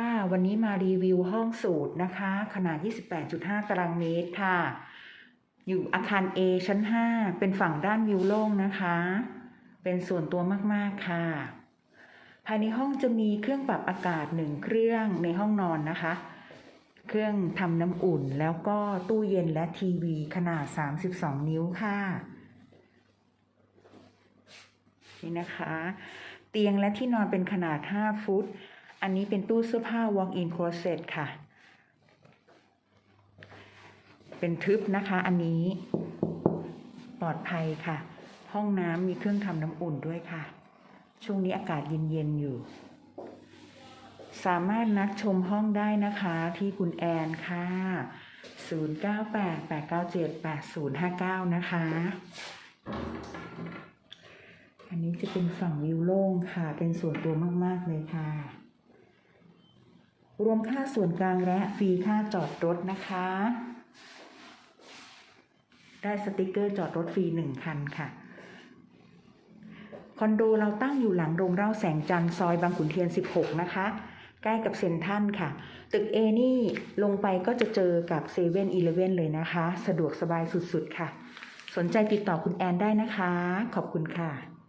ค่ะวันนี้มารีวิวห้องสูตรนะคะ ขนาด 28.5 ตารางเมตรค่ะ อยู่อาคาร A ชั้น 5 เป็นฝั่งด้านวิวโล่งนะคะ เป็นส่วนตัวมากๆค่ะ ภายในห้องจะมีเครื่องปรับอากาศหนึ่งเครื่องในห้องนอนนะคะ เครื่องทำน้ำอุ่นแล้วก็ตู้เย็นและทีวีขนาด 32 นิ้วค่ะ นี่นะคะ เตียงและที่นอนเป็นขนาด 5 ฟุต อันนี้เป็นตู้เสื้อผ้า walk-in closet ค่ะ เป็นทึบนะคะ อันนี้ปลอดภัยค่ะ ห้องน้ำมีเครื่องทำน้ำอุ่นด้วยค่ะ ช่วงนี้อากาศเย็นๆอยู่ สามารถนัดชมห้องได้นะคะที่คุณแอนค่ะ 0988978059 นะคะ อันนี้จะเป็นฝั่งวิวโล่งค่ะ เป็นส่วนตัวมาก ๆ เลยค่ะ รวมค่าส่วนกลางและฟรีค่าจอดรถนะคะ ได้สติกเกอร์จอดรถฟรีหนึ่งคันค่ะ คอนโดเราตั้งอยู่หลังโรงเล่าแสงจันทร์ซอยบางขุนเทียน 16 นะคะ ใกล้กับเซ็นทรัลค่ะ ตึก A นี่ลงไปก็จะเจอกับเซเว่นอีเลเว่นเลยนะคะ สะดวกสบายสุดๆค่ะ สนใจติดต่อคุณแอนได้นะคะ ขอบคุณค่ะ